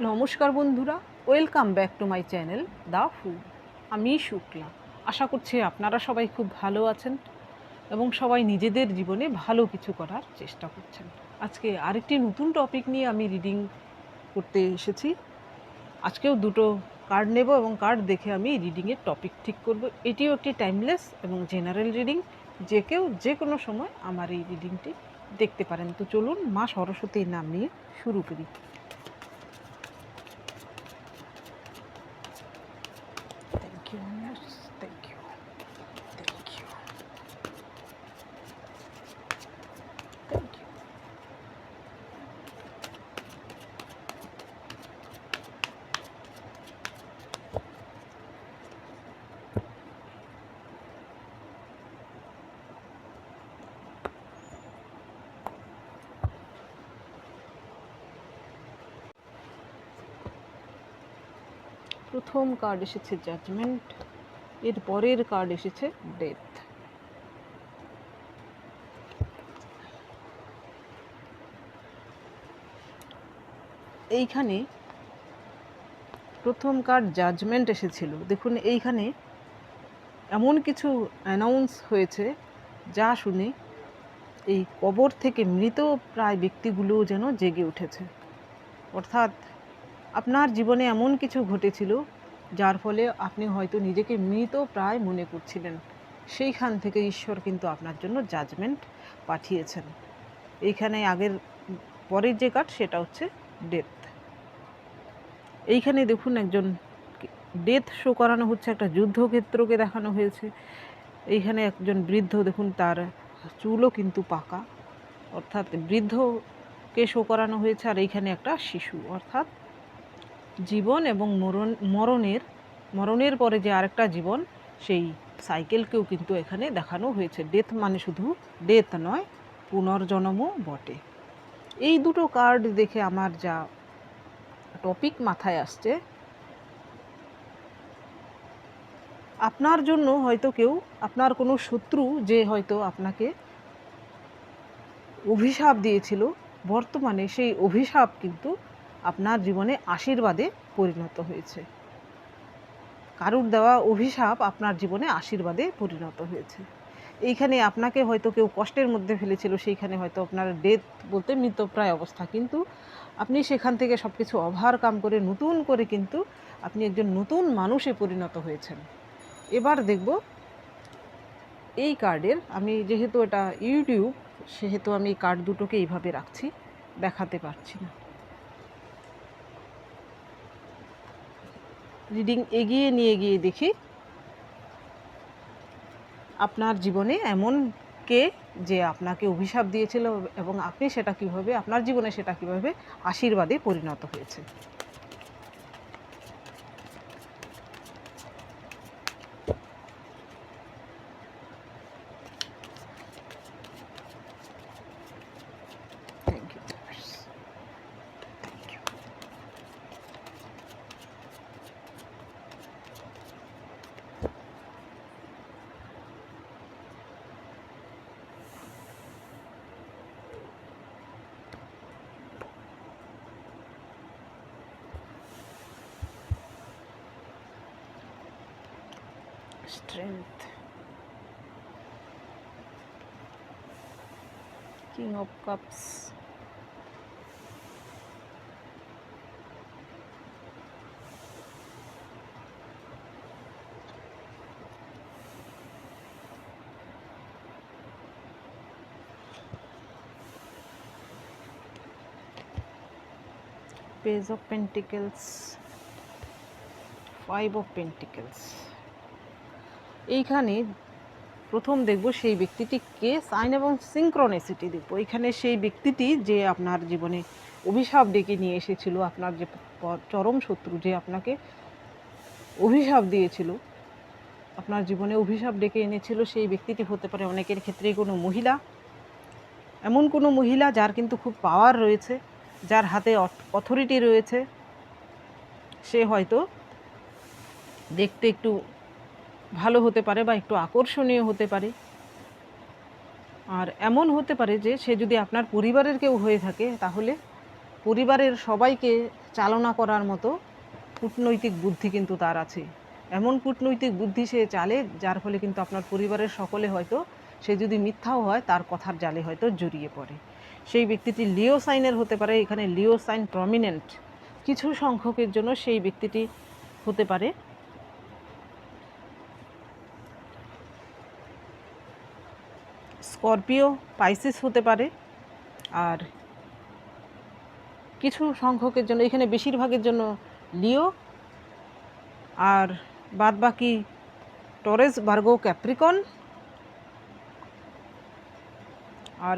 নমস্কার বন্ধুরা, welcome back to my channel the food আমি শুক্লা। আশা করছি আপনারা সবাই খুব ভালো আছেন এবং সবাই নিজেদের জীবনে ভালো কিছু করার চেষ্টা করছেন। আজকে আরেকটি নতুন টপিক নিয়ে আমি রিডিং করতে এসেছি। আজকেও দুটো কার্ড নেব এবং কার্ড দেখে আমি রিডিংয়ের টপিক ঠিক করব। এটিও একটি টাইমলেস এবং জেনারেল রিডিং যে কেউ যে কোনো সময় আমার এই রিডিংটি দেখতে পারেন। তো চলুন মা সরস্বতীর নাম নিয়ে শুরু করি। প্রথম কার্ড এসেছে জাজমেন্ট এর পরের কার্ড এসেছে ডেথ এইখানে প্রথম কার্ড জাজমেন্ট এসেছিল। দেখুন, এইখানে এমন কিছু অ্যানাউন্স হয়েছে যা শুনে এই কবর থেকে মৃত প্রায় ব্যক্তিগুলো যেন জেগে উঠেছে। অর্থাৎ আপনার জীবনে এমন কিছু ঘটেছিল যার ফলে আপনি হয়তো নিজেকে মৃত প্রায় মনে করছিলেন। সেইখান থেকে ঈশ্বর কিন্তু আপনার জন্য জাজমেন্ট পাঠিয়েছেন। এইখানে আগের, পরের যে কার্ড সেটা হচ্ছে ডেথ এইখানে দেখুন একজন ডেথ শো করানো হচ্ছে, একটা যুদ্ধক্ষেত্রকে দেখানো হয়েছে। এইখানে একজন বৃদ্ধ দেখুন, তার চুলও কিন্তু পাকা। অর্থাৎ বৃদ্ধকে শো করানো হয়েছে, আর এইখানে একটা শিশু। অর্থাৎ জীবন এবং মরণ, মরণের মরণের পরে যে আরেকটা জীবন, সেই সাইকেলকেও কিন্তু এখানে দেখানো হয়েছে। ডেথ মানে শুধু ডেথ নয়, পুনর্জন্মও বটে। এই দুটো কার্ড দেখে আমার যা টপিক মাথায় আসছে, আপনার জন্য হয়তো কেউ, আপনার কোনো শত্রু যে হয়তো আপনাকে অভিশাপ দিয়েছিল, বর্তমানে সেই অভিশাপ কিন্তু আপনার জীবনে আশীর্বাদে পরিণত হয়েছে। কারুর দেওয়া অভিশাপ আপনার জীবনে আশীর্বাদে পরিণত হয়েছে। এইখানে আপনাকে হয়তো কেউ কষ্টের মধ্যে ফেলেছিল, সেইখানে হয়তো আপনার ডেথ বলতে মৃতপ্রায় অবস্থা। কিন্তু আপনি সেখান থেকে সব কিছু ওভারকাম করে, নতুন করে কিন্তু আপনি একজন নতুন মানুষে পরিণত হয়েছেন। এবার দেখব এই কার্ডের, আমি যেহেতু এটা ইউটিউব, সেহেতু আমি কার্ড দুটোকে এইভাবে রাখছি, দেখাতে পারছি না। রিডিং এগিয়ে নিয়ে গিয়ে দেখি আপনার জীবনে এমন কে যে আপনাকে অভিশাপ দিয়েছিল এবং আপনি সেটা কীভাবে, আপনার জীবনে সেটা কীভাবে আশীর্বাদে পরিণত হয়েছে। Strength. King of cups. Page of pentacles. Five of pentacles এইখানে প্রথম দেখব সেই ব্যক্তিটি কে? সাইন এবং সিঙ্ক্রনেসিটি দেখব। এখানে সেই ব্যক্তিটি যে আপনার জীবনে অভিশাপ ডেকে নিয়ে এসেছিল, আপনার যে চরম শত্রু যে আপনাকে অভিশাপ দিয়েছিল, আপনার জীবনে অভিশাপ ডেকে এনেছিল, সেই ব্যক্তিটি হতে পারে অনেকের ক্ষেত্রে কোনো মহিলা। এমন কোনো মহিলা যার কিন্তু খুব পাওয়ার রয়েছে, যার হাতে অথরিটি রয়েছে। সে হয়তো দেখতে একটু ভালো হতে পারে বা একটু আকর্ষণীয় হতে পারে। আর এমন হতে পারে যে সে যদি আপনার পরিবারের কেউ হয়ে থাকে, তাহলে পরিবারের সবাইকে চালনা করার মতো কূটনৈতিক বুদ্ধি কিন্তু তার আছে। এমন কূটনৈতিক বুদ্ধি সে চালে, যার ফলে কিন্তু আপনার পরিবারের সকলে হয়তো, সে যদি মিথ্যাও হয়, তার কথার জালে হয়তো জড়িয়ে পড়ে। সেই ব্যক্তিটি লিও সাইনের হতে পারে, এখানে লিও সাইন প্রমিনেন্ট। কিছু সংখ্যকের জন্য সেই ব্যক্তিটি হতে পারে। স্করপিও, পাইসিস হতে পারে। আর কিছু সংখ্যকের জন্য, এখানে বেশিরভাগের জন্য লিও। আর বাদ বাকি টরেস ভার্গো ক্যাপ্রিকন। আর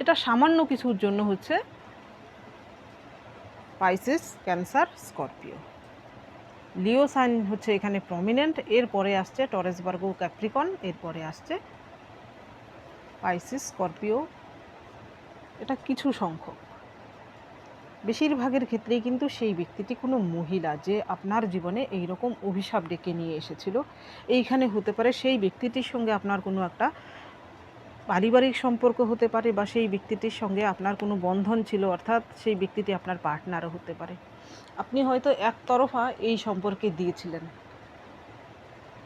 এটা সামান্য কিছুর জন্য হচ্ছে Pisces, cancer, Scorpio. Leo sign হচ্ছে এখানে প্রমিনেন্ট, এরপরে আসছে টরেস ভার্গো ক্যাপ্রিকন, এরপরে আসছে পাইসিস স্করপিও, এটা কিছু সংখ্যক। বেশিরভাগের ক্ষেত্রেই কিন্তু সেই ব্যক্তিটি কোনো মহিলা যে আপনার জীবনে এই রকম অভিশাপ ডেকে নিয়ে এসেছিল, এইখানে হতে পারে সেই ব্যক্তিটির সঙ্গে আপনার কোনো একটা পারিবারিক সম্পর্ক হতে পারে বা সেই ব্যক্তিটির সঙ্গে আপনার কোনো বন্ধন ছিল, অর্থাৎ সেই ব্যক্তিটি আপনার পার্টনারও হতে পারে। আপনি হয়তো একতরফা এই সম্পর্কে দিয়েছিলেন,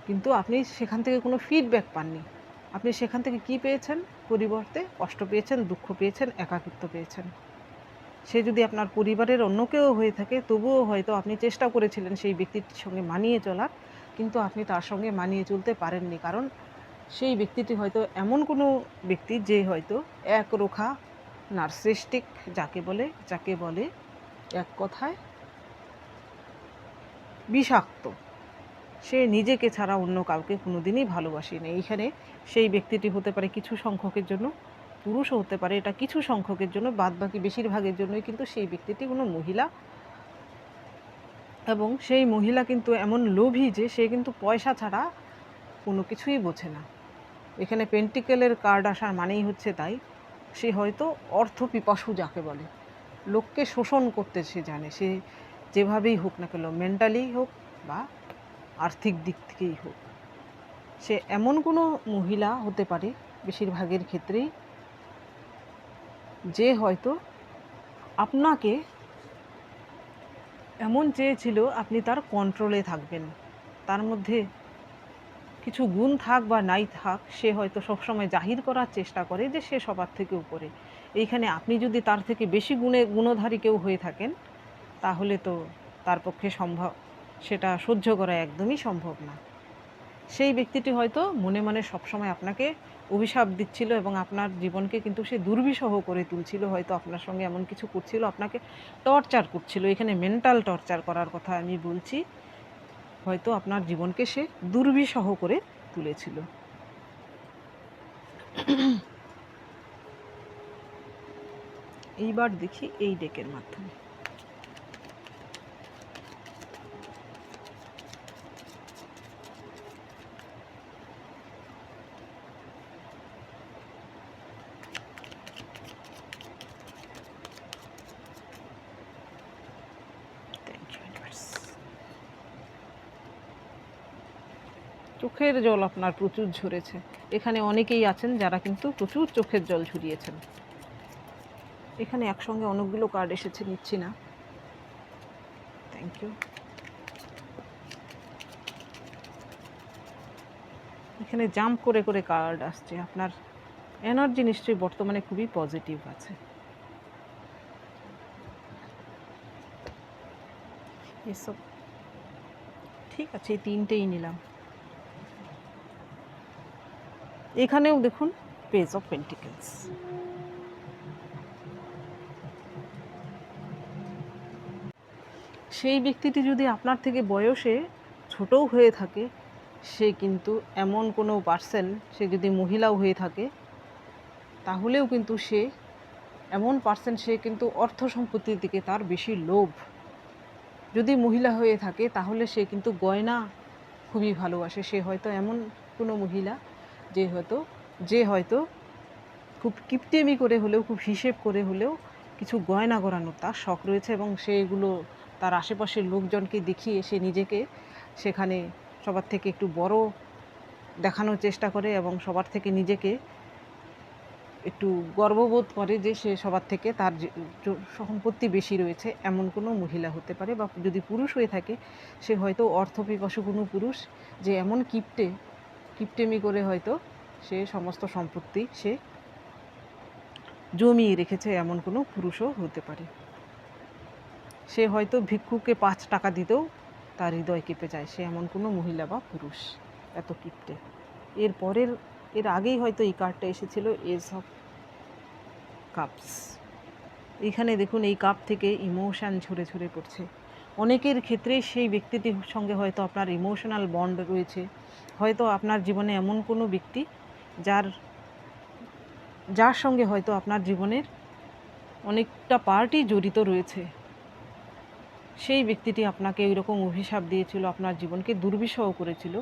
কিন্তু আপনি সেখান থেকে কোনো ফিডব্যাক পাননি। আপনি সেখান থেকে কি পেয়েছেন? পরিবর্তে কষ্ট পেয়েছেন, দুঃখ পেয়েছেন, একাকিত্ব পেয়েছেন। সে যদি আপনার পরিবারের অন্য কেউ হয়ে থাকে, তবুও হয়তো আপনি চেষ্টা করেছিলেন সেই ব্যক্তিটির সঙ্গে মানিয়ে চলার, কিন্তু আপনি তার সঙ্গে মানিয়ে চলতে পারেননি। কারণ সেই ব্যক্তিটি হয়তো এমন কোনো ব্যক্তি যে হয়তো একরোখা নার্সিস্টিক, যাকে বলে যাকে বলে এক কথায় বিষাক্ত। সে নিজেকে ছাড়া অন্য কাউকে কোনো কোনোদিনই ভালোবাসেনি। এইখানে সেই ব্যক্তিটি হতে পারে কিছু সংখ্যকের জন্য, পুরুষও হতে পারে, এটা কিছু সংখ্যকের জন্য বাদ বাকি বেশিরভাগের জন্যই কিন্তু সেই ব্যক্তিটি কোনো মহিলা। এবং সেই মহিলা কিন্তু এমন লোভী যে সে কিন্তু পয়সা ছাড়া কোনো কিছুই বোঝে না। এখানে পেন্টিকেলের কার্ড আসার মানেই হচ্ছে তাই, সে হয়তো অর্থ পিপাসু যাকে বলে, লোককে শোষণ করতে সে জানে, সে যেভাবেই হোক না কেন মেন্টালি হোক বা আর্থিক দিক থেকেই হোক। সে এমন কোনো মহিলা হতে পারে বেশিরভাগের ক্ষেত্রেই যে হয়তো আপনাকে এমন চেয়েছিল আপনি তার কন্ট্রোলে থাকবেন। তার মধ্যে কিছু গুণ থাক বা নাই থাক, সে হয়তো সবসময় জাহির করার চেষ্টা করে যে সে সবার থেকে উপরে। এইখানে আপনি যদি তার থেকে বেশি গুণে, গুণধারী কেউ হয়ে থাকেন, তাহলে তো তার পক্ষে সম্ভব সেটা সহ্য করা একদমই সম্ভব না। সেই ব্যক্তিটি হয়তো মনে মনে সবসময় আপনাকে অভিশাপ দিচ্ছিল এবং আপনার জীবনকে কিন্তু সে দুর্বিষহ করে তুলছিল, হয়তো আপনার সঙ্গে এমন কিছু করছিল, আপনাকে টর্চার করছিল। এখানে মেন্টাল টর্চার করার কথা আমি বলছি, হয়তো আপনার জীবনকে সে দুর্বিষহ করে তুলেছিল। এইবার দেখি এই ডেকের মাধ্যমে। চোখের জল আপনার প্রচুর ঝরেছে। এখানে অনেকেই আছেন যারা কিন্তু প্রচুর চোখের জল ঝরিয়েছেন এখানে একসঙ্গে অনেকগুলো কার্ড এসেছে, নিচ্ছি না। থ্যাংক ইউ এখানে জাম্প করে করে কার্ড আসছে। আপনার এনার্জি নিশ্চয়ই বর্তমানে খুবই পজিটিভ আছে। এসব। ঠিক আছে, এই তিনটেই নিলাম। এখানেও দেখুন পেজ অফ পেন্টিকেলস সেই ব্যক্তিটি যদি আপনার থেকে বয়সে ছোটও হয়ে থাকে, সে কিন্তু এমন কোনো পার্সন সে যদি মহিলাও হয়ে থাকে, তাহলেও কিন্তু সে এমন পার্সন সে কিন্তু অর্থ সম্পত্তির দিকে তার বেশি লোভ। যদি মহিলা হয়ে থাকে, তাহলে সে কিন্তু গয়না খুবই ভালোবাসে। সে হয়তো এমন কোনো মহিলা যে হয়তো যে হয়তো খুব কিপটেমি করে হলেও, খুব হিসেব করে হলেও কিছু গয়না গড়ানোর তার শখ রয়েছে এবং সে এগুলো তার আশেপাশের লোকজনকে দেখিয়ে সে নিজেকে সেখানে সবার থেকে একটু বড় দেখানোর চেষ্টা করে এবং সবার থেকে নিজেকে একটু গর্ববোধ করে যে সে সবার থেকে তার সম্পত্তি বেশি রয়েছে, এমন কোনো মহিলা হতে পারে বা যদি পুরুষ হয়ে থাকে, সে হয়তো অর্থপিপাসু কোনো পুরুষ যে এমন কিপটে কিপটেমি করে হয়তো সে সমস্ত সম্পত্তি সে জমিয়ে রেখেছে এমন কোনো পুরুষও হতে পারে। সে হয়তো ভিক্ষুকে পাঁচ টাকা দিতেও তার হৃদয় কেঁপে যায়, সে এমন কোনো মহিলা বা পুরুষ এত কিপটে। এর পরের, এর আগেই হয়তো এই কার্ডটা এসেছিল এস অফ কাপস এখানে দেখুন, এই কাপ থেকে ইমোশান ঝরে ঝরে পড়ছে। অনেকের ক্ষেত্রে সেই ব্যক্তিটির সঙ্গে হয়তো আপনার ইমোশনাল বন্ড রয়েছে। হয়তো আপনার জীবনে এমন কোনো ব্যক্তি যার যার সঙ্গে হয়তো আপনার জীবনের অনেকটা পার্টই জড়িত রয়েছে। সেই ব্যক্তিটি আপনাকে রকম অভিশাপ দিয়েছিল, আপনার জীবনকে দুর্বিষহ করেছিল,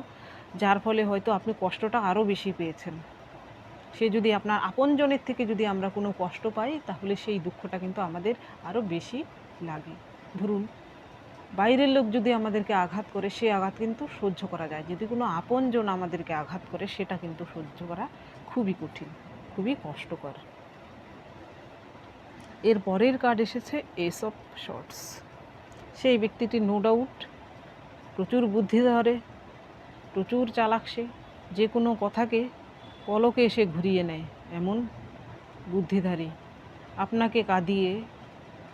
যার ফলে হয়তো আপনি কষ্টটা আরও বেশি পেয়েছেন। সে যদি আপনার আপনজনের থেকে যদি আমরা কোনো কষ্ট পাই, তাহলে সেই দুঃখটা কিন্তু আমাদের আরও বেশি লাগে। ধরুন বাইরের লোক যদি আমাদেরকে আঘাত করে, সে আঘাত কিন্তু সহ্য করা যায়। যদি কোনো আপনজন আমাদেরকে আঘাত করে, সেটা কিন্তু সহ্য করা খুবই কঠিন, খুবই কষ্টকর। এর পরের কার্ড এসেছে এস অফ শর্টস সেই ব্যক্তিটি নো ডাউট প্রচুর বুদ্ধি ধরে প্রচুর চালাক সে। যে কোনো কথাকে পলকে এসে ঘুরিয়ে নেয় এমন বুদ্ধিধারী। আপনাকে কাঁদিয়ে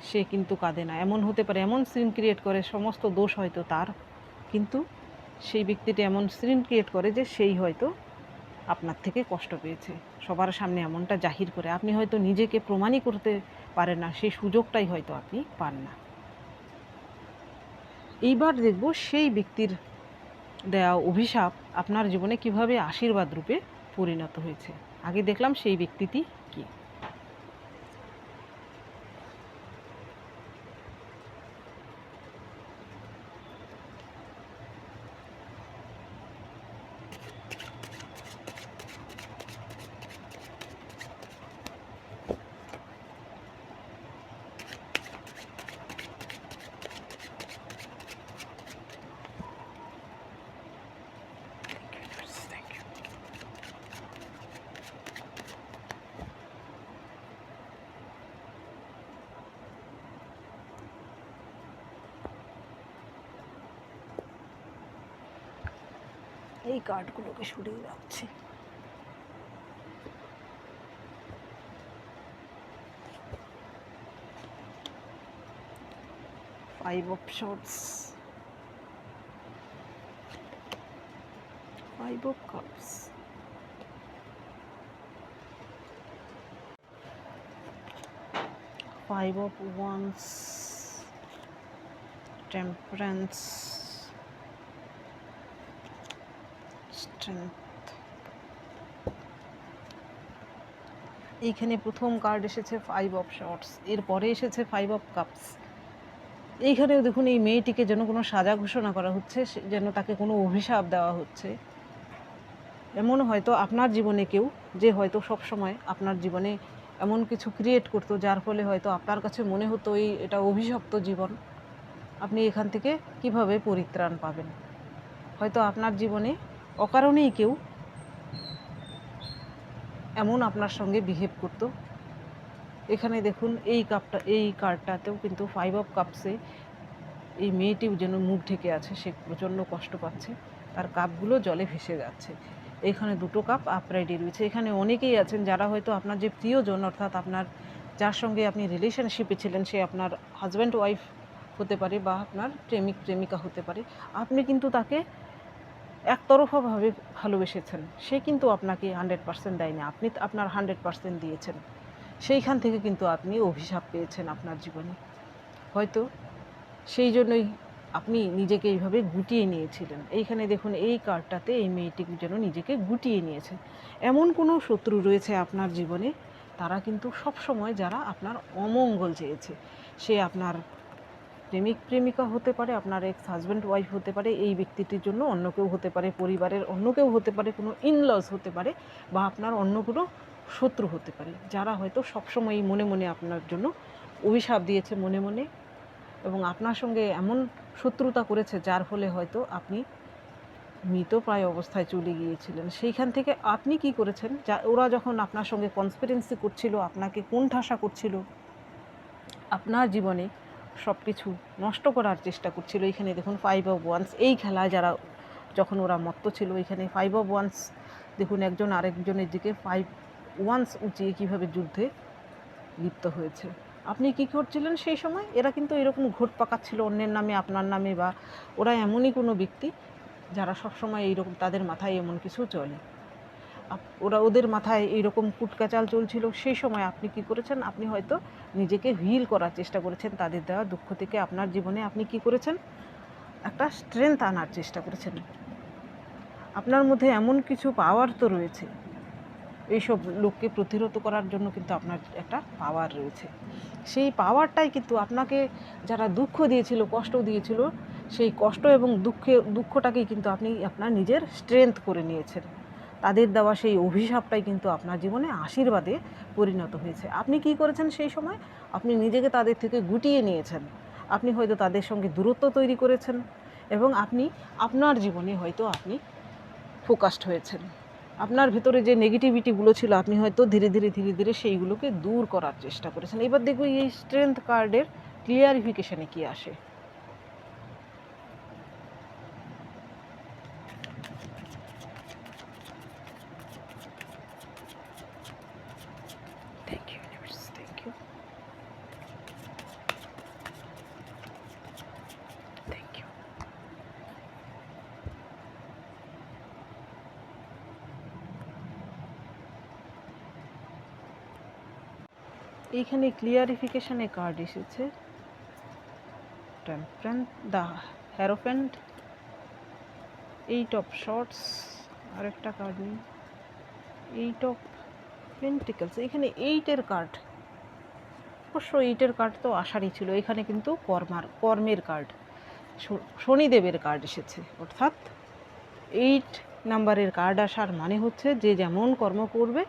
সে কিন্তু কাঁদে না। এমন হতে পারে, এমন সিন ক্রিয়েট করে, সমস্ত দোষ হয়তো তার। কিন্তু সেই ব্যক্তিটি এমন সিন ক্রিয়েট করে যে সেই হয়তো আপনার থেকে কষ্ট পেয়েছে। সবার সামনে এমনটা জাহির করে। আপনি হয়তো নিজেকে প্রমাণই করতে পারেন না, সেই সুযোগটাই হয়তো আপনি পান না। এইবার দেখব সেই ব্যক্তির দেওয়া অভিশাপ আপনার জীবনে কীভাবে আশীর্বাদ রূপে পরিণত হয়েছে। আগে দেখলাম সেই ব্যক্তিটি কি। এই কার্ডগুলোকে সরিয়ে রাখছি। Five of swords five of cups five of wands temperance strength এইখানে প্রথম কার্ড এসেছে ফাইভ অফ শর্টস এরপরে এসেছে ফাইভ অফ কাপস এইখানেও দেখুন এই মেয়েটিকে যেন কোনো সাজা ঘোষণা করা হচ্ছে যেন তাকে কোনো অভিশাপ দেওয়া হচ্ছে। এমন হয়তো আপনার জীবনে কেউ, যে হয়তো সব সময় আপনার জীবনে এমন কিছু ক্রিয়েট করতো, যার ফলে হয়তো আপনার কাছে মনে হতো এই, এটা অভিশপ্ত জীবন। আপনি এখান থেকে কীভাবে পরিত্রাণ পাবেন? হয়তো আপনার জীবনে অকারণেই কেউ এমন আপনার সঙ্গে বিহেভ করতো। এখানে দেখুন, এই কাপটা এই কার্ডটাতেও কিন্তু ফাইভ অফ কাপসে এই মেয়েটিও যেন মুখ ঢেকে আছে, সে প্রচণ্ড কষ্ট পাচ্ছে। তার কাপগুলো জলে ভেসে যাচ্ছে। এখানে দুটো কাপ আপরাইডে রয়েছে। এখানে অনেকেই আছেন যারা হয়তো আপনার যে প্রিয়জন, অর্থাৎ আপনার যার সঙ্গে আপনি রিলেশনশিপে ছিলেন, সে আপনার হাজব্যান্ড ওয়াইফ হতে পারে বা আপনার প্রেমিক প্রেমিকা হতে পারে। আপনি কিন্তু তাকে একতরফাভাবে ভালোবেসেছেন। সে কিন্তু আপনাকে হান্ড্রেড পার্সেন্ট দেয়নি। আপনি আপনার হান্ড্রেড পার্সেন্ট দিয়েছেন। সেইখান থেকে কিন্তু আপনি অভিশাপ পেয়েছেন আপনার জীবনে। হয়তো সেই জন্যই আপনি নিজেকে এইভাবে গুটিয়ে নিয়েছিলেন। এইখানে দেখুন, এই কার্ডটাতে এই মেয়েটি যেন নিজেকে গুটিয়ে নিয়েছে। এমন কোনো শত্রু রয়েছে আপনার জীবনে? তারা কিন্তু সব সময় যারা আপনার অমঙ্গল চেয়েছে, সে আপনার প্রেমিক, প্রেমিকা হতে পারে, আপনার এক্স হাজব্যান্ড ওয়াইফ হতে পারে, এই ব্যক্তিটির জন্য অন্য কেউ হতে পারে, পরিবারের অন্য কেউ হতে পারে, কোনো ইনলস হতে পারে বা আপনার অন্য কোনো শত্রু হতে পারে। যারা হয়তো সবসময়ই মনে মনে আপনার জন্য অভিশাপ দিয়েছে মনে মনে এবং আপনার সঙ্গে এমন শত্রুতা করেছে যার ফলে হয়তো আপনি মৃতপ্রায় অবস্থায় চলে গিয়েছিলেন। সেইখান থেকে আপনি কি করেছেন? যা, ওরা যখন আপনার সঙ্গে কনসপিরেন্সি করছিল, আপনাকে কোন কোণঠাসা করছিল? আপনার জীবনে সব কিছু নষ্ট করার চেষ্টা করছিল। এখানে দেখুন ফাইভ অফ ওয়ান্স এই খেলায় যারা যখন ওরা মত্ত ছিল, এখানে ফাইভ অফ ওয়ান্স দেখুন একজন আরেকজনের দিকে ফাইভ ওয়ান্স উঁচিয়ে কীভাবে যুদ্ধে লিপ্ত হয়েছে। আপনি কি করছিলেন সেই সময়? এরা কিন্তু এরকম ঘোট পাকাচ্ছিল, অন্যের নামে আপনার নামে বা ওরা এমনই কোনো ব্যক্তি যারা সবসময় এইরকম তাদের মাথায় এমন কিছু চলে। ওরা ওদের মাথায় এইরকম কুটকাচাল চলছিল। সেই সময় আপনি কি করেছেন? আপনি হয়তো নিজেকে হিল করার চেষ্টা করেছেন। তাদের দেওয়া দুঃখ থেকে আপনার জীবনে আপনি কি করেছেন? একটা স্ট্রেংথ আনার চেষ্টা করেছেন। আপনার মধ্যে এমন কিছু পাওয়ার তো রয়েছে। এইসব লোককে প্রতিরোধ করার জন্য কিন্তু আপনার একটা পাওয়ার রয়েছে। সেই পাওয়ারটাই কিন্তু আপনাকে যারা দুঃখ দিয়েছিল, কষ্ট দিয়েছিল, সেই কষ্ট এবং দুঃখে দুঃখটাকেই কিন্তু আপনি আপনার নিজের স্ট্রেংথ করে নিয়েছেন। তাদের দেওয়া সেই অভিশাপটাই কিন্তু আপনার জীবনে আশীর্বাদে পরিণত হয়েছে। আপনি কি করেছেন সেই সময়? আপনি নিজেকে তাদের থেকে গুটিয়ে নিয়েছেন। আপনি হয়তো তাদের সঙ্গে দূরত্ব তৈরি করেছেন এবং আপনি, আপনার জীবনে হয়তো আপনি ফোকাসড হয়েছেন। আপনার ভেতরে যে নেগেটিভিটিগুলো ছিল, আপনি হয়তো ধীরে ধীরে ধীরে ধীরে সেইগুলোকে দূর করার চেষ্টা করেছেন। এবার দেখব এই স্ট্রেংথ কার্ডের ক্লিয়ারিফিকেশানে কি আসে thank you universe thank you thank you এইখানে ক্লিয়ারিফিকেশনে কার্ড এসেছে। Temperance the hierophant eight of swords আরেকটা কার্ড নেই। এইট অফ পেন্টিকলস এখানে এইটের কার্ড অবশ্য এইটের কার্ড তো আসারই ছিল, এখানে কিন্তু কর্মার, কর্মের কার্ড শনিদেবের কার্ড এসেছে। অর্থাৎ এইট নাম্বারের কার্ড আসার মানে হচ্ছে যে যেমন কর্ম করবে,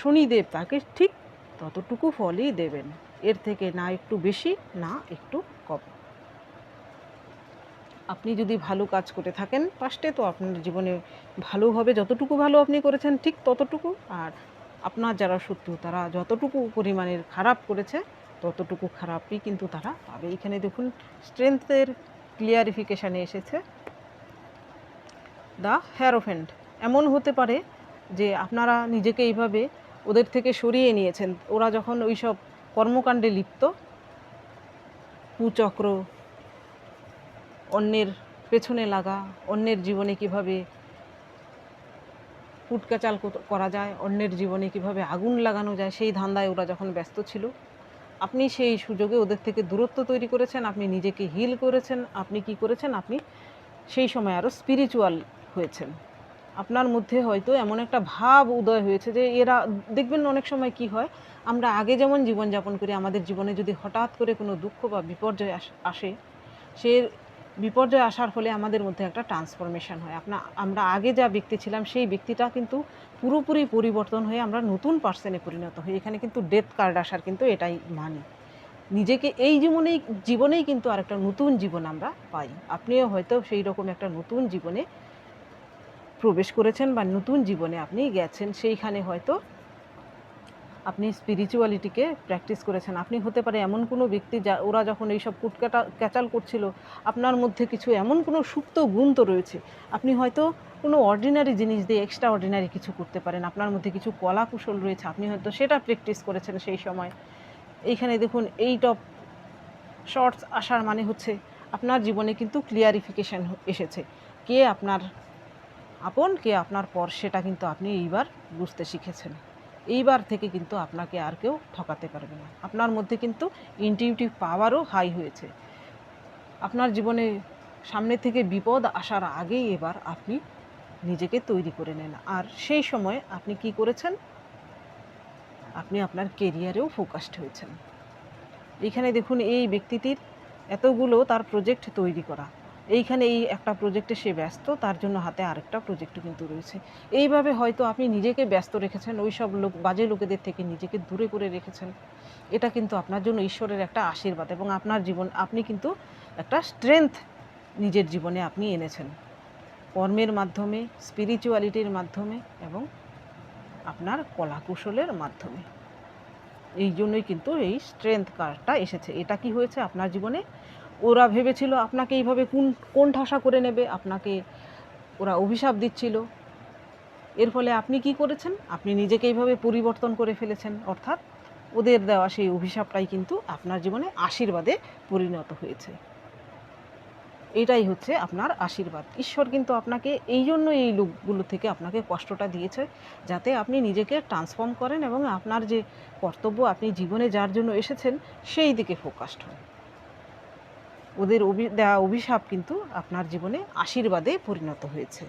শনিদেব তাকে ঠিক ততটুকু ফলই দেবেন। এর থেকে না একটু বেশি, না একটু কম। আপনি যদি ভালো কাজ করে থাকেন ফার্স্টে তো আপনার জীবনে ভালো হবে, যতটুকু ভালো আপনি করেছেন, ঠিক ততটুকু। আর আপনার যারা শত্রু, তারা যতটুকু পরিমাণের খারাপ করেছে, ততটুকু খারাপই কিন্তু তারা পাবে। এখানে দেখুন স্ট্রেংথের ক্লিয়ারিফিকেশানে এসেছে। দ্য হ্যারোফেন্ট এমন হতে পারে যে আপনারা নিজেকে এইভাবে ওদের থেকে সরিয়ে নিয়েছেন। ওরা যখন ওই সব কর্মকাণ্ডে লিপ্ত, কুচক্র, অন্যের পেছনে লাগা, অন্যের জীবনে কীভাবে কুটকাচাল করা যায়, অন্যের জীবনে কীভাবে আগুন লাগানো যায়, সেই ধান্দায় ওরা যখন ব্যস্ত ছিল, আপনি সেই সুযোগে ওদের থেকে দূরত্ব তৈরি করেছেন, আপনি নিজেকে হিল করেছেন, আপনি কি করেছেন? আপনি সেই সময় আরও স্পিরিচুয়াল হয়েছেন। আপনার মধ্যে হয়তো এমন একটা ভাব উদয় হয়েছে যে এরা দেখবেন অনেক সময় কি হয়, আমরা আগে যেমন জীবনযাপন করি, আমাদের জীবনে যদি হঠাৎ করে কোনো দুঃখ বা বিপর্যয় আসে সে বিপর্যয় আসার ফলে আমাদের মধ্যে একটা ট্রান্সফরমেশন হয়। আপনা, আমরা আগে যা ব্যক্তি ছিলাম, সেই ব্যক্তিটা কিন্তু পুরোপুরি পরিবর্তন হয়ে আমরা নতুন পার্সনে পরিণত হই। এখানে কিন্তু ডেথ কার্ড আসার কিন্তু এটাই মানে। নিজেকে এই জীবনেই জীবনেই কিন্তু আরেকটা নতুন জীবন আমরা পাই। আপনিও হয়তো সেই রকম একটা নতুন জীবনে প্রবেশ করেছেন বা নতুন জীবনে আপনি গেছেন, সেইখানে হয়তো আপনি স্পিরিচুয়ালিটিকে প্র্যাকটিস করেছেন। আপনি হতে পারে এমন কোনো ব্যক্তি যা, ওরা যখন এইসব কুটকাটা, ক্যাচাল করছিল, আপনার মধ্যে কিছু এমন কোনো সুপ্ত গুণ তো রয়েছে, আপনি হয়তো কোনো অর্ডিনারি জিনিস দিয়ে এক্সট্রা অর্ডিনারি কিছু করতে পারেন। আপনার মধ্যে কিছু কলা কুশল রয়েছে, আপনি হয়তো সেটা প্র্যাকটিস করেছেন সেই সময়। এইখানে দেখুন, এইট অফ শর্টস আসার মানে হচ্ছে, আপনার জীবনে কিন্তু ক্লিয়ারিফিকেশান এসেছে, কে আপনার আপন কে আপনার পর সেটা কিন্তু আপনি এইবার বুঝতে শিখেছেন। এইবার থেকে কিন্তু আপনাকে আর কেউ ঠকাতে পারবে না। আপনার মধ্যে কিন্তু ইনটিউটিভ পাওয়ারও হাই হয়েছে। আপনার জীবনে সামনে থেকে বিপদ আসার আগেই এবার আপনি নিজেকে তৈরি করে নেন। আর সেই সময় আপনি কি করেছেন? আপনি আপনার কেরিয়ারেও ফোকাসড হয়েছেন। এখানে দেখুন, এই ব্যক্তিটির এতগুলো তার প্রজেক্ট তৈরি করা। এইখানে এই একটা প্রজেক্টে সে ব্যস্ত, তার জন্য হাতে আরেকটা প্রজেক্টও কিন্তু রয়েছে। এইভাবে হয়তো আপনি নিজেকে ব্যস্ত রেখেছেন ওই সব লোক, বাজে লোকেদের থেকে নিজেকে দূরে করে রেখেছেন। এটা কিন্তু আপনার জন্য ঈশ্বরের একটা আশীর্বাদ এবং আপনার জীবন, আপনি কিন্তু একটা স্ট্রেংথ নিজের জীবনে আপনি এনেছেন। কর্মের মাধ্যমে স্পিরিচুয়ালিটির মাধ্যমে এবং আপনার কলাকুশলের মাধ্যমে। এই জন্যই কিন্তু এই স্ট্রেংথ কার্ডটা এসেছে। এটা কি হয়েছে? আপনার জীবনে ওরা ভেবেছিল আপনাকে এইভাবে কোন কোন ঠাসা করে নেবে, আপনাকে ওরা অভিশাপ দিচ্ছিল। এর ফলে আপনি কি করেছেন? আপনি নিজেকে এইভাবে পরিবর্তন করে ফেলেছেন, অর্থাৎ ওদের দেওয়া সেই অভিশাপটাই কিন্তু আপনার জীবনে আশীর্বাদে পরিণত হয়েছে। এটাই হচ্ছে আপনার আশীর্বাদ। ঈশ্বর কিন্তু আপনাকে এই জন্য এই লোকগুলো থেকে আপনাকে কষ্টটা দিয়েছে, যাতে আপনি নিজেকে ট্রান্সফর্ম করেন এবং আপনার যে কর্তব্য, আপনি জীবনে যার জন্য এসেছেন, সেই দিকে ফোকাসড হন। ওদের অভি দেওয়া অভিশাপ কিন্তু আপনার জীবনে আশীর্বাদে পরিণত হয়েছে।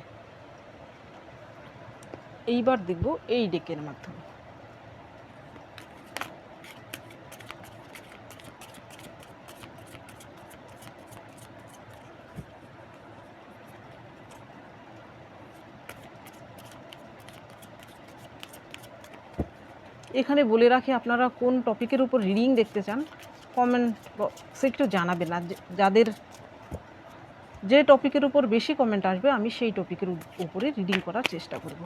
এইবার দেখব এই ডেকের মাধ্যমে। এখানে বলে রাখি, আপনারা কোন টপিকের উপর রিডিং দেখতে চান কমেন্ট বক্সে একটু জানাবেন আর যাদের যে টপিকের উপর বেশি কমেন্ট আসবে, আমি সেই টপিকের উপ- উপরে রিডিং করার চেষ্টা করব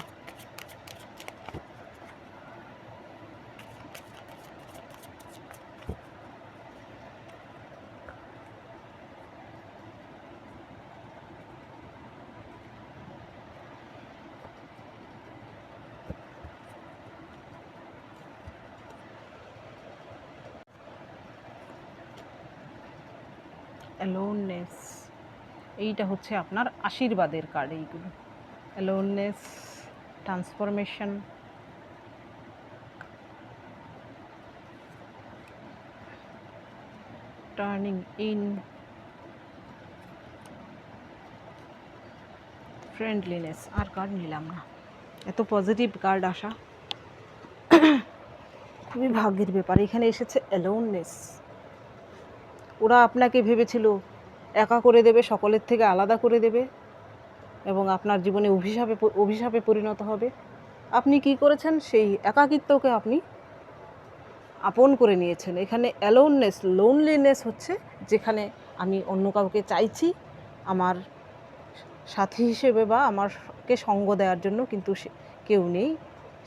অ্যালোননেস এইটা হচ্ছে আপনার আশীর্বাদের কার্ড এইগুলো। Aloneness transformation turning in friendliness R card নিলাম না। এত পজিটিভ কার্ড আসা খুবই ভাগ্যের ব্যাপার। এখানে এসেছে অ্যালোননেস ওরা আপনাকে ভেবেছিল একা করে দেবে, সকলের থেকে আলাদা করে দেবে এবং আপনার জীবনে অভিশাপে অভিশাপে পরিণত হবে। আপনি কি করেছেন? সেই একাকিত্বকে আপনি আপন করে নিয়েছেন। এখানে অ্যালোননেস লোনলিনেস হচ্ছে যেখানে আমি অন্য কাউকে চাইছি আমার সাথী হিসেবে বা আমারকে সঙ্গ দেওয়ার জন্য, কিন্তু কেউ নেই।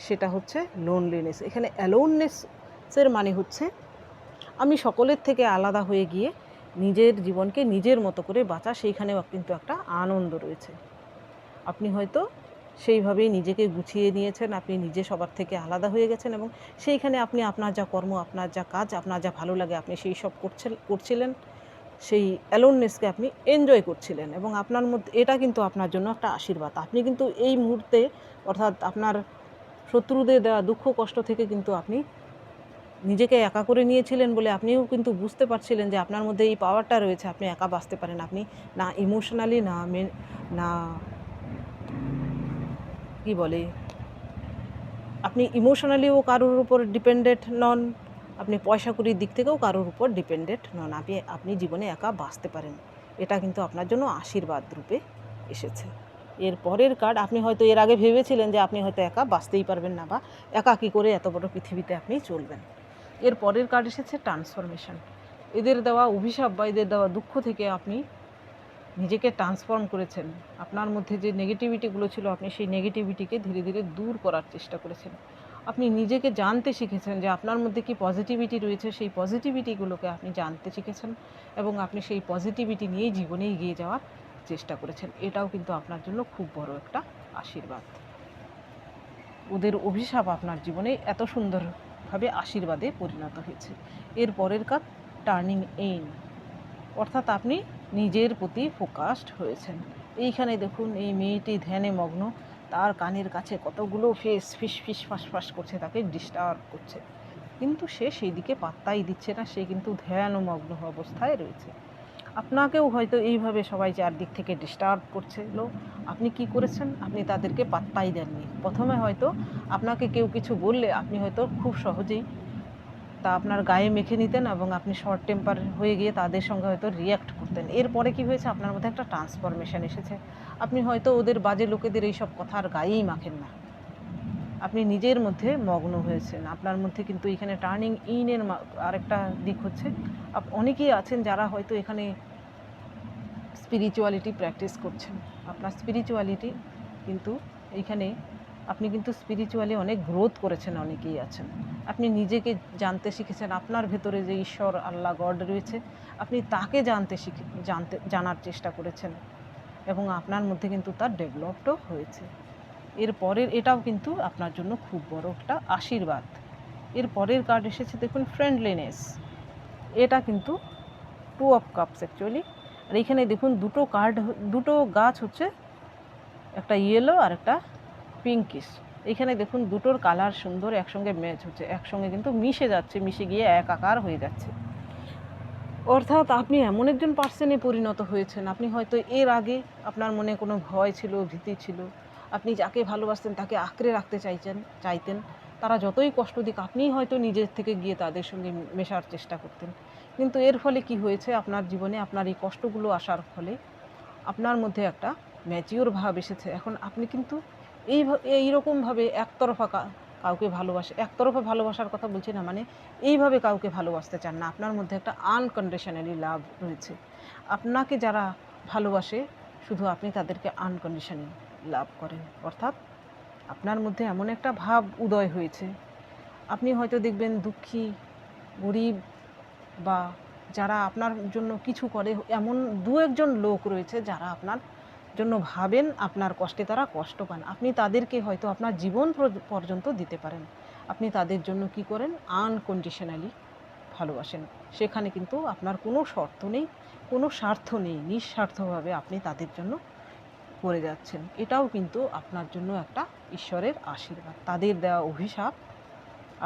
সেটা হচ্ছে লোনলিনেস এখানে অ্যালোননেসের মানে হচ্ছে আমি সকলের থেকে আলাদা হয়ে গিয়ে নিজের জীবনকে নিজের মতো করে বাঁচা, সেইখানেও কিন্তু একটা আনন্দ রয়েছে। আপনি হয়তো সেইভাবেই নিজেকে গুছিয়ে নিয়েছেন, আপনি নিজে সবার থেকে আলাদা হয়ে গেছেন এবং সেইখানে আপনি আপনার যা কর্ম, আপনার যা কাজ, আপনার যা ভালো লাগে, আপনি সেই সব করছেন, করছিলেন, সেই অ্যালোননেসকে আপনি এনজয় করছিলেন এবং আপনার মধ্যে, এটা কিন্তু আপনার জন্য একটা আশীর্বাদ। আপনি কিন্তু এই মুহূর্তে, অর্থাৎ আপনার শত্রুদের দেওয়া দুঃখ, কষ্ট থেকে কিন্তু আপনি নিজেকে একা করে নিয়েছিলেন বলে আপনিও কিন্তু বুঝতে পারছিলেন যে আপনার মধ্যে এই পাওয়ারটা রয়েছে, আপনি একা বাঁচতে পারেন। আপনি না ইমোশনালি না মে- না কি বলে? আপনি ইমোশনালিও কারোর উপর ডিপেন্ডেন্ট নন, আপনি পয়সা করির দিক থেকেও কারোর উপর ডিপেন্ডেন্ট নন। আপনি আপনি জীবনে একা বাঁচতে পারেন। এটা কিন্তু আপনার জন্য আশীর্বাদ রূপে এসেছে। এর পরের কার্ড আপনি হয়তো এর আগে ভেবেছিলেন যে আপনি হয়তো একা বাঁচতেই পারবেন না বা একা কী করে এত বড় পৃথিবীতে আপনি চলবেন। এর পরের কার্ড এসেছে ট্রান্সফরমেশন এদের দেওয়া অভিশাপ বা এদের দেওয়া দুঃখ থেকে আপনি নিজেকে ট্রান্সফর্ম করেছেন। আপনার মধ্যে যে নেগেটিভিটিগুলো ছিল, আপনি সেই নেগেটিভিটিকে ধীরে ধীরে দূর করার চেষ্টা করেছেন। আপনি নিজেকে জানতে শিখেছেন যে আপনার মধ্যে কি পজিটিভিটি রয়েছে, সেই পজিটিভিটিগুলোকে আপনি জানতে শিখেছেন এবং আপনি সেই পজিটিভিটি নিয়েই জীবনে এগিয়ে যাওয়ার চেষ্টা করেছেন। এটাও কিন্তু আপনার জন্য খুব বড় একটা আশীর্বাদ। ওদের অভিশাপ আপনার জীবনে এত সুন্দরভাবে আশীর্বাদে পরিণত হয়েছে। এর পরের কাজ টার্নিং এইন অর্থাৎ আপনি নিজের প্রতি ফোকাসড হয়েছেন। এইখানে দেখুন, এই মেয়েটি ধ্যানে মগ্ন। তার কানের কাছে কতগুলো ফেস ফিস ফিস ফাঁস ফাঁস করছে, তাকে ডিস্টার্ব করছে। কিন্তু সে সেই দিকে পাত্তাই দিচ্ছে না, সে কিন্তু ধ্যান মগ্ন অবস্থায় রয়েছে। আপনাকেও হয়তো এইভাবে সবাই চারদিক থেকে ডিস্টার্ব করছিল। আপনি কি করেছেন? আপনি তাদেরকে পাত্তাই দেননি। প্রথমে হয়তো আপনাকে কেউ কিছু বললে আপনি হয়তো খুব সহজেই তা আপনার গায়ে মেখে নিতেন এবং আপনি শর্ট টেম্পার হয়ে গিয়ে তাদের সঙ্গে হয়তো রিয়্যাক্ট করতেন। এরপরে কি হয়েছে? আপনার মধ্যে একটা ট্রান্সফরমেশন এসেছে। আপনি হয়তো ওদের বাজে লোকেদের এইসব কথার গায়েই মাখেন না। আপনি নিজের মধ্যে মগ্ন হয়েছেন। আপনার মধ্যে কিন্তু এখানে টার্নিং ইনের আরেকটা দিক হচ্ছে। অনেকেই আছেন যারা হয়তো এখানে স্পিরিচুয়ালিটি প্র্যাকটিস করছেন। আপনার স্পিরিচুয়ালিটি কিন্তু এইখানে আপনি কিন্তু স্পিরিচুয়ালি অনেক গ্রোথ করেছেন, অনেকেই আছেন। আপনি নিজেকে জানতে শিখেছেন, আপনার ভেতরে যে ঈশ্বর, আল্লাহ, গড রয়েছে, আপনি তাকে জানতে শিখে জানতে জানার চেষ্টা করেছেন এবং আপনার মধ্যে কিন্তু তার ডেভেলপডও হয়েছে। এর পরের, এটাও কিন্তু আপনার জন্য খুব বড় একটা আশীর্বাদ। এর পরের কার্ড এসেছে, দেখুন ফ্রেন্ডলিনেস এটা কিন্তু টু অফ কাপস অ্যাকচুয়ালি আর এখানে দেখুন, দুটো কার্ড দুটো গাছ হচ্ছে, একটা ইয়েলো আর একটা পিঙ্কিস এখানে দেখুন, দুটোর কালার সুন্দর, একসঙ্গে ম্যাচ হচ্ছে, একসঙ্গে কিন্তু মিশে যাচ্ছে, মিশে গিয়ে একাকার হয়ে যাচ্ছে। অর্থাৎ আপনি এমন একজন পার্সনে পরিণত হয়েছেন, আপনি হয়তো এর আগে আপনার মনে কোনো ভয় ছিল, ভীতি ছিল আপনি যাকে ভালোবাসতেন তাকে আঁকড়ে রাখতে চাইছেন, চাইতেন, তারা যতই কষ্ট দিক, আপনিই হয়তো নিজের থেকে গিয়ে তাদের সঙ্গে মেশার চেষ্টা করতেন। কিন্তু এর ফলে কি হয়েছে? আপনার জীবনে আপনার এই কষ্টগুলো আসার ফলে আপনার মধ্যে একটা ম্যাচিওর ভাব এসেছে। এখন আপনি কিন্তু এই এইরকমভাবে একতরফা কাউকে ভালোবাসে, একতরফা ভালোবাসার কথা বলছি না মানে এইভাবে কাউকে ভালোবাসতে চান না। আপনার মধ্যে একটা আনকন্ডিশনালি লাভ রয়েছে। আপনাকে যারা ভালোবাসে, শুধু আপনি তাদেরকে আনকন্ডিশনালি লাভ করেন। অর্থাৎ আপনার মধ্যে এমন একটা ভাব উদয় হয়েছে। আপনি হয়তো দেখবেন দুঃখী, গরিব বা যারা আপনার জন্য কিছু করে, এমন দু একজন লোক রয়েছে যারা আপনার জন্য ভাবেন আপনার কষ্টে তারা কষ্ট পান। আপনি তাদেরকে হয়তো আপনার জীবন পর্যন্ত দিতে পারেন। আপনি তাদের জন্য কি করেন? আনকন্ডিশনালি ভালোবাসেন সেখানে কিন্তু আপনার কোনো শর্ত নেই, কোনো স্বার্থ নেই। নিঃস্বার্থভাবে আপনি তাদের জন্য করে যাচ্ছেন। এটাও কিন্তু আপনার জন্য একটা ঈশ্বরের আশীর্বাদ। তাদের দেওয়া অভিশাপ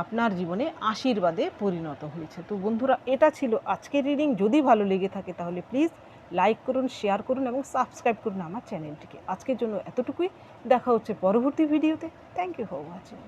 আপনার জীবনে আশীর্বাদে পরিণত হয়েছে। তো বন্ধুরা, এটা ছিল আজকের রিডিং যদি ভালো লেগে থাকে তাহলে প্লিজ লাইক করুন শেয়ার করুন এবং সাবস্ক্রাইব করুন আমার চ্যানেলটিকে আজকের জন্য এতটুকুই। দেখা হচ্ছে পরবর্তী ভিডিওতে থ্যাংক ইউ ফর ওয়াচিং